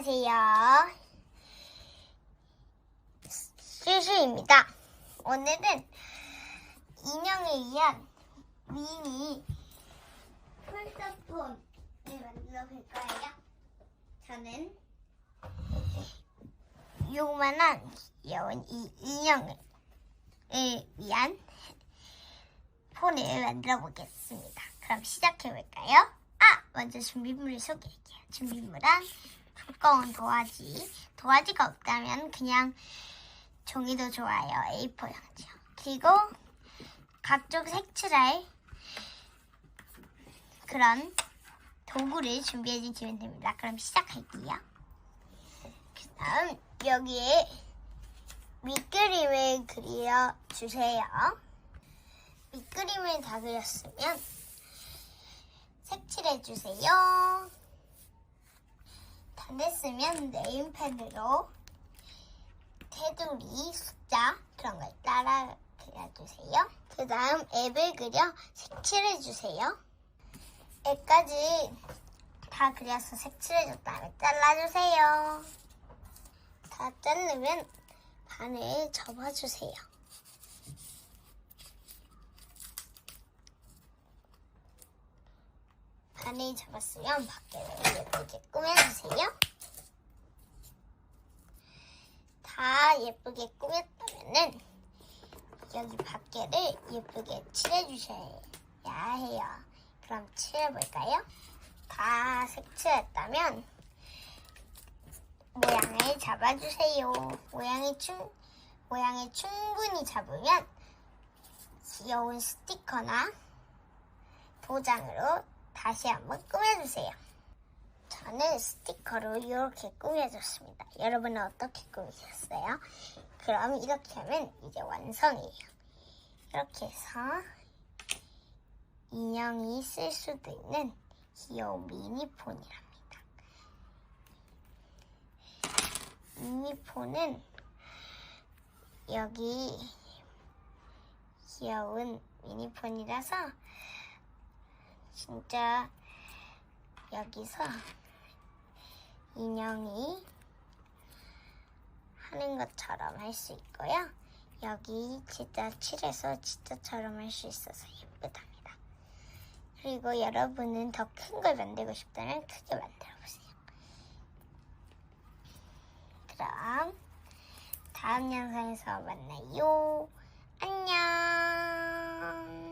안녕하세요. 슈슈입니다. 오늘은 인형에 의한 미니 폴더폰을 만들어 볼 거예요. 저는 요만한 귀여운 이 인형을 위한 폰을 만들어 보겠습니다. 그럼 시작해 볼까요? 아, 먼저 준비물을 소개할게요. 준비물은 두꺼운 도화지. 도화지가 없다면 그냥 종이도 좋아요. A4 용지요. 그리고 각종 색칠할 그런 도구를 준비해 주시면 됩니다. 그럼 시작할게요. 그 다음 여기에 밑그림을 그려 주세요. 밑그림을 다 그렸으면 색칠해 주세요. 다 됐으면 네임펜으로 테두리 숫자 그런 걸 따라 그려주세요. 그 다음 앱을 그려 색칠해 주세요. 앱까지 다 그려서 색칠해준 다음에 잘라주세요. 다 자르면 반을 접어주세요. 반을 접었으면 밖에를 예쁘게 꾸며주세요. 다 예쁘게 꾸몄다면은 여기 밖에를 예쁘게 칠해주셔야 해요. 그럼 칠해볼까요? 다 색칠했다면 모양을 잡아주세요. 모양이 충 모양을 충분히 잡으면 귀여운 스티커나 도장으로 다시 한번 꾸며주세요. 저는 스티커로 이렇게 꾸며줬습니다. 여러분은 어떻게 꾸미셨어요? 그럼 이렇게 하면 이제 완성이에요. 이렇게 해서 인형이 쓸 수도 있는 귀여운 미니폰이랍니다. 미니폰은 여기 귀여운 미니폰이라서 진짜 여기서 인형이 하는 것처럼 할 수 있고요. 여기 진짜 칠해서 진짜처럼 할 수 있어서 예쁘답니다. 그리고 여러분은 더 큰 걸 만들고 싶다면 크게 만들어 보세요. 그럼 다음 영상에서 만나요. 안녕.